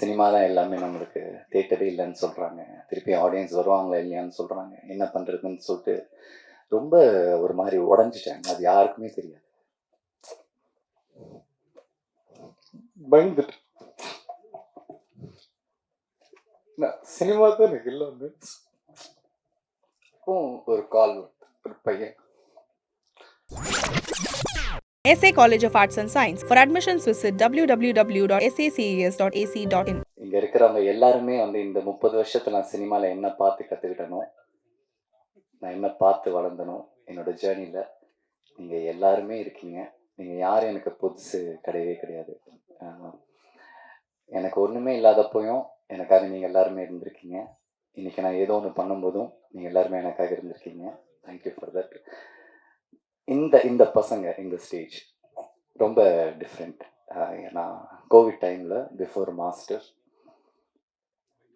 Cinema தான் எல்லாமே நம்மளுக்கு தேட்டரே இல்லைன்னு சொல்கிறாங்க திருப்பி ஆடியன்ஸ் வருவாங்களா இல்லையான்னு சொல்கிறாங்க என்ன பண்ணுறதுன்னு சொல்லிட்டு ரொம்ப ஒரு மாதிரி உடஞ்சிட்டாங்க. அது யாருக்குமே தெரியாது. பயந்துட்டு சினிமா தான் எனக்கு இல்லை ஒரு கால் ஒரு பையன். SA College of Arts and Science. For admissions, visit www.saces.ac.in. இங்க இருக்கிறவங்க எல்லாருமே வந்து இந்த முப்பது வருஷத்துல நான் சினிமால என்ன பார்த்து கத்துக்கிட்டனோ நான் என்ன பார்த்து வளர்ந்தனோ என்னோட ஜேர்னில நீங்க எல்லாருமே இருக்கீங்க. நீங்க யாரும் எனக்கு புதுசு கிடையவே கிடையாது. எனக்கு ஒண்ணுமே இல்லாதப்போயும் எனக்காக நீங்க எல்லாருமே இருந்திருக்கீங்க. இன்னைக்கு நான் ஏதோ ஒன்று பண்ணும்போதும் நீங்க எல்லாருமே எனக்காக இருந்திருக்கீங்க. தேங்க்யூ ஃபார் தட் இந்த இந்த பசங்க இந்த ஸ்டேஜ் ரொம்ப டிஃப்ரெண்ட் ஏன்னா கோவிட் டைமில் பிஃபோர் மாஸ்டர்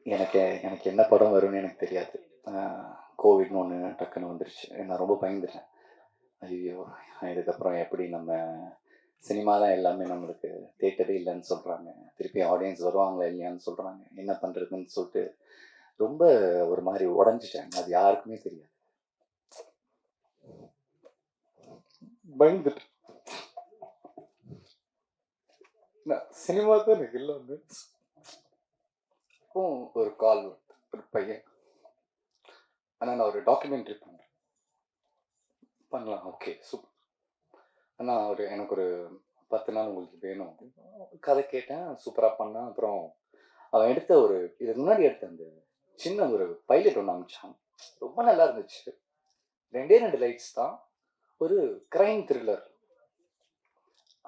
எனக்கு எனக்கு என்ன படம் வரும்னு எனக்கு தெரியாது. கோவிட்னு ஒன்று டக்குன்னு வந்துருச்சு. நான் ரொம்ப பயந்துட்டேன். ஐயோ இதுக்கப்புறம் எப்படி நம்ம சினிமா தான் எல்லாமே நம்மளுக்கு தேட்டரே இல்லைன்னு சொல்கிறாங்க திருப்பி ஆடியன்ஸ் வருவாங்களா இல்லையான்னு சொல்கிறாங்க என்ன பண்ணுறதுன்னு சொல்லிட்டு ரொம்ப ஒரு மாதிரி உடஞ்சிட்டேன். அது யாருக்குமே தெரியாது. பயந்துட்டு. சினிமா தான் எனக்கு எல்லாமே ஒரு கால் ஒரு பையன். ஆனால் நான் ஒரு டாக்குமெண்ட்ரி பண்ணுறேன் பண்ணலாம் ஓகே சூப்பர் அண்ணா ஒரு எனக்கு ஒரு பத்து நாள் உங்களுக்கு வேணும் அப்படின்னு கதை கேட்டேன் சூப்பராக பண்ணேன். அப்புறம் அவன் எடுத்த ஒரு இதுக்கு முன்னாடி எடுத்த அந்த சின்ன ஒரு பைலட் ஒன்று அமிச்சான். ரொம்ப நல்லா இருந்துச்சு. ரெண்டே ரெண்டு லைட்ஸ் தான். ஒரு கிரைம் த்ரில்லர்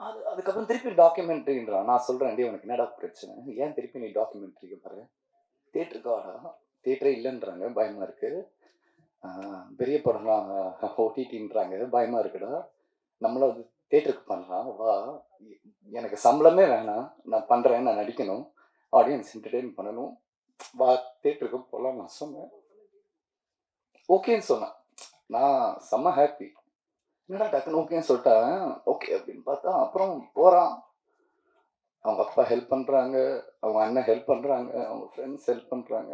அது அதுக்கப்புறம் திருப்பி டாக்குமெண்ட்ரின்றான் நான் சொல்கிறேன் டே உனக்கு என்னடா பிரச்சனை? ஏன் திருப்பி நீ டாக்குமெண்ட்ரிக்கு பாரு தேட்டருக்கு வாடா. தேட்டரே இல்லைன்றாங்க பயமாக இருக்குது பெரிய படம்லாம் ஓடிடின்றாங்க பயமாக இருக்குடா. நம்மள அது தேட்டருக்கு பண்ணலாம் வா. எனக்கு சம்பளமே வேணாம் நான் பண்ணுறேன் நான் நடிக்கணும். ஆடியன்ஸ் என்டர்டெயின் பண்ணணும். வா தேட்டருக்கு போகலாம் நான் சொன்னேன். ஓகேன்னு சொன்னேன். நான் செம்ம ஹாப்பி என்னடா டக்குன்னு ஓகேன்னு சொல்லிட்டேன் ஓகே அப்படின்னு பார்த்தா அப்புறம் போகிறான் அவங்க அப்பா ஹெல்ப் பண்ணுறாங்க அவங்க அண்ணன் ஹெல்ப் பண்ணுறாங்க அவங்க ஃப்ரெண்ட்ஸ் ஹெல்ப் பண்ணுறாங்க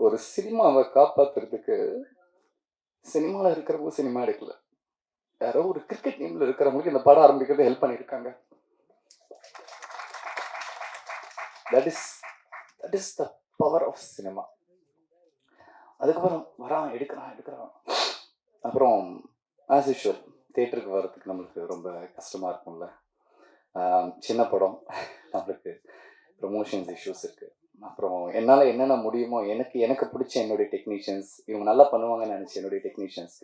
ஒரு சினிமாவை காப்பாற்றுறதுக்கு சினிமாவில் இருக்கிறவங்க சினிமா எடுக்கல. யாரோ ஒரு கிரிக்கெட் டீமில் இருக்கிறவங்களுக்கு இந்த படம் ஆரம்பிக்கிறது ஹெல்ப் பண்ணியிருக்காங்க. That is that is the power of cinema அதுக்கப்புறம் வரான் எடுக்கிறான் எடுக்கிறான். அப்புறம் ஆஸ் யூஷுவல் தேட்டருக்கு வர்றதுக்கு நம்மளுக்கு ரொம்ப கஷ்டமாக இருக்கும்ல. சின்ன படம். நம்மளுக்கு ப்ரொமோஷன்ஸ் இஷ்யூஸ் இருக்குது அப்புறம் என்னால் என்னென்ன முடியுமோ எனக்கு எனக்கு பிடிச்ச என்னுடைய டெக்னீஷியன்ஸ் இவங்க நல்லா பண்ணுவாங்கன்னு நினச்சி என்னுடைய டெக்னீஷியன்ஸ்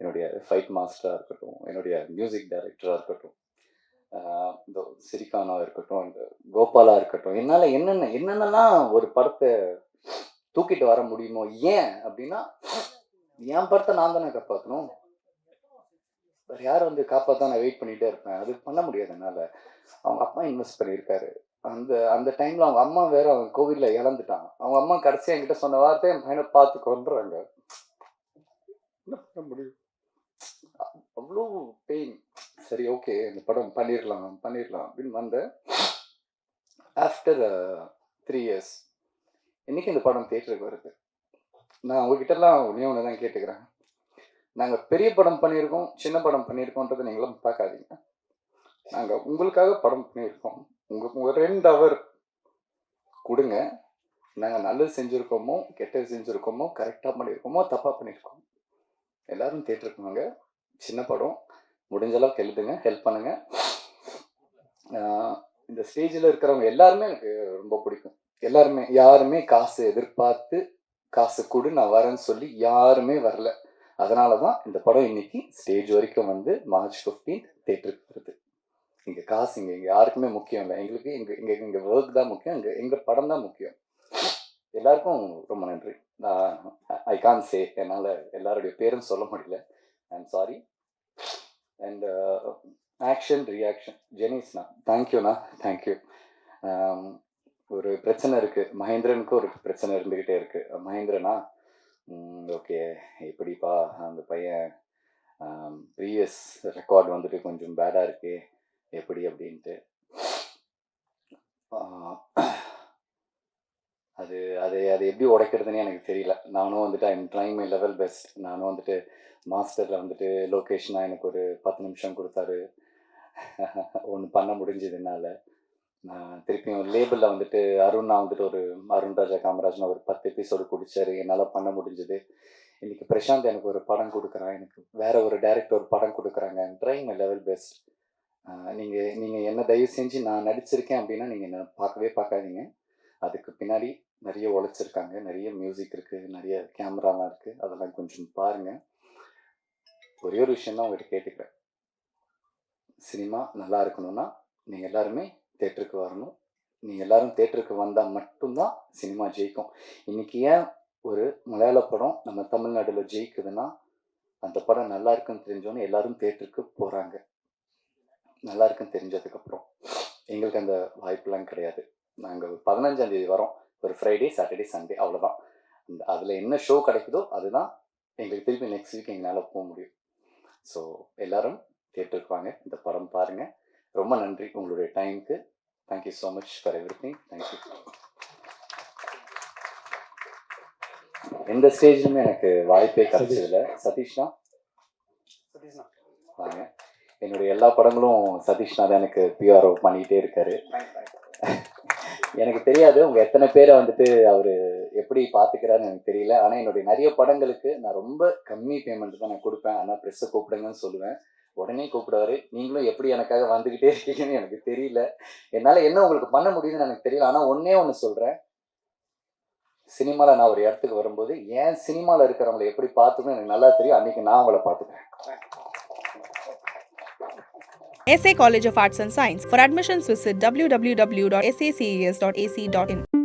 என்னுடைய ஃபைட் மாஸ்டராக இருக்கட்டும் என்னுடைய மியூசிக் டைரக்டராக இருக்கட்டும் இந்த சிரிகானா இருக்கட்டும் இந்த கோபாலா இருக்கட்டும் என்னால் என்னென்ன என்னென்னலாம் ஒரு படத்தை தூக்கிட்டு வர முடியுமோ ஏன் அப்படின்னா என் படத்தை நான் தானே காப்பாற்றணும் வேறு யார் வந்து காப்பாற்ற நான் வெயிட் பண்ணிகிட்டே இருப்பேன்? அது பண்ண முடியாது என்னால். அவங்க அப்பா இன்வெஸ்ட் பண்ணியிருக்காரு. அந்த அந்த டைமில் அவங்க அம்மா வேற அவங்க கோவிலில் இழந்துட்டாங்க. அவங்க அம்மா கடைசி என்கிட்ட சொன்ன வார்த்தை என் பையனை பார்த்து கொண்டுறாங்க என்ன பண்ண முடியும்? அவ்வளோ பெயின் சரி ஓகே இந்த படம் பண்ணிடலாம் பண்ணிடலாம் அப்படின்னு வந்தேன். ஆஃப்டர் த்ரீ இயர்ஸ் இன்னைக்கு இந்த படம் தேட்டருக்கு வருது. நான் உங்ககிட்டலாம் ஒன்றே ஒன்று தான் கேட்டுக்கிறேன். நாங்கள் பெரிய படம் பண்ணியிருக்கோம் சின்ன படம் பண்ணியிருக்கோன்றதை நீங்களும் பார்க்காதீங்க. நாங்கள் உங்களுக்காக படம் பண்ணியிருக்கோம். உங்களுக்கு ஒரு ரெண்டு அவர் கொடுங்க. நாங்கள் நல்லது செஞ்சுருக்கோமோ கெட்டது செஞ்சுருக்கோமோ கரெக்டாக பண்ணியிருக்கோமோ தப்பாக பண்ணியிருக்கோம். எல்லாரும் தேட்டருக்கு வாங்க. சின்ன படம். முடிஞ்ச அளவுக்கு எழுதுங்க ஹெல்ப் பண்ணுங்க. இந்த ஸ்டேஜில் இருக்கிறவங்க எல்லாருமே எனக்கு ரொம்ப பிடிக்கும். எல்லாருமே யாருமே காசு எதிர்பார்த்து காசு கொடு நான் வரேன்னு சொல்லி யாருமே வரல. அதனால தான் இந்த படம் இன்னைக்கு ஸ்டேஜ் வரைக்கும் வந்து மார்ச் 15th தேட்டருக்கு வருது. இங்கே காசு இங்கே இங்கே யாருக்குமே முக்கியம் இல்லை. எங்களுக்கு இங்கே இங்கே இங்கே ஒர்க் தான் முக்கியம். இங்கே எங்கள் படம் தான் முக்கியம். எல்லாருக்கும் ரொம்ப நன்றி. நான் ஐ கான் சே என்னால் எல்லாருடைய பேரும் சொல்ல முடியல. I am sorry and action reaction ஜெனிஸ்ண்ணா தேங்க்யூண்ணா தேங்க்யூ ஒரு பிரச்சனை இருக்குது மகேந்திரனுக்கு ஒரு பிரச்சனை இருந்துக்கிட்டே இருக்குது மகேந்திரனா ஓகே. எப்படிப்பா அந்த பையன் ப்ரீவியஸ் ரெக்கார்ட் வந்துட்டு கொஞ்சம் பேடாக இருக்கு எப்படி அப்படின்ட்டு. அது அது அது எப்படி உடைக்கிறதுனே எனக்கு தெரியல. நானும் வந்துட்டு I'm trying my level best நானும் வந்துட்டு மாஸ்டரில் வந்துட்டு லொக்கேஷனாக எனக்கு ஒரு பத்து நிமிஷம் கொடுத்தாரு. ஒன்று பண்ண முடிஞ்சதுனால என்னால். திருப்பியும் லேபிளில் வந்துட்டு அருணா வந்துட்டு ஒரு அருண் ராஜா காமராஜன் ஒரு பத்து எபிசோடு குடிச்சாரு. என்னால் பண்ண முடிஞ்சது. இன்னைக்கு பிரசாந்த் எனக்கு ஒரு படம் கொடுக்குறான். எனக்கு வேற ஒரு டேரக்டர் ஒரு படம் கொடுக்குறாங்க. ட்ரைங் மை லெவல் பெஸ்ட் நீங்கள் நீங்கள் என்ன தயவு செஞ்சு நான் நடிச்சிருக்கேன் அப்படின்னா நீங்கள் என்ன பார்க்கவே பார்க்காதீங்க. அதுக்கு பின்னாடி நிறைய உழைச்சிருக்காங்க. நிறைய மியூசிக் இருக்குது நிறைய கேமராலாம் இருக்குது அதெல்லாம் கொஞ்சம் பாருங்கள் ஒரே ஒரு விஷயம் தான் உங்கள்கிட்ட கேட்டுக்கிறேன். சினிமா நல்லா இருக்கணும்னா நீங்கள் எல்லாருமே தேட்டருக்கு வரணும். நீங்கள் எல்லாரும் தேட்டருக்கு வந்தால் மட்டும்தான் சினிமா ஜெயிக்கும். இன்னைக்கு ஏன் ஒரு மலையாள படம் நம்ம தமிழ்நாட்டில் ஜெயிக்குதுன்னா அந்த படம் நல்லா இருக்குன்னு தெரிஞ்சோன்னு எல்லாரும் தேட்டருக்கு போகிறாங்க நல்லா இருக்குன்னு தெரிஞ்சதுக்கப்புறம். எங்களுக்கு அந்த வாய்ப்புலாம் கிடையாது. நாங்கள் பதினஞ்சாம் தேதி வரோம். ஒரு ஃப்ரைடே சாட்டர்டே சண்டே அவ்வளோதான் அந்த அதில் என்ன ஷோ கிடைக்குதோ அதுதான் எங்களுக்கு திருப்பி நெக்ஸ்ட் வீக் எங்களால் போக முடியும். ஸோ எல்லாரும் தேட்டருக்கு வாங்க. இந்த படம் பாருங்கள் ரொம்ப நன்றி உங்களுடைய டைமுக்கு thank you so much for everything thank you எந்த ஸ்டேஜ்லையுமே எனக்கு வாய்ப்பே கிடைச்சதில்ல. சதீஷ்னா? வாங்க. என்னுடைய எல்லா படங்களும் சதீஷ்னா தான் எனக்கு பிஆர்ஓ பண்ணிக்கிட்டே இருக்காரு. எனக்கு தெரியாது. உங்க எத்தனை பேரை வந்துட்டு அவரு எப்படி பாத்துக்கிறாருன்னு எனக்கு தெரியல. ஆனா என்னுடைய நிறைய படங்களுக்கு நான் ரொம்ப கம்மி பேமெண்ட் தான் நான் கொடுப்பேன். ஆனா ப்ரெஸ்ஸை கூப்பிடுங்கன்னு சொல்லுவேன். உடனே கூப்பிடுவாரு. நீங்களும் எப்படி எனக்காக வந்துகிட்டே இருக்கீங்கன்னு எனக்கு தெரியல. என்னால என்ன உங்களுக்கு பண்ண முடியுதுன்னு எனக்கு தெரியல. ஆனா ஒன்னே ஒன்று சொல்றேன். சினிமால நான் ஒரு இடத்துக்கு வரும்போது ஏன் சினிமால இருக்கிறவங்களை எப்படி பார்த்துக்கணும் எனக்கு நல்லா தெரியும். அன்னைக்கு நான் அவங்கள பார்த்துக்கிறேன். SA College of Arts and Science. For admissions, visit in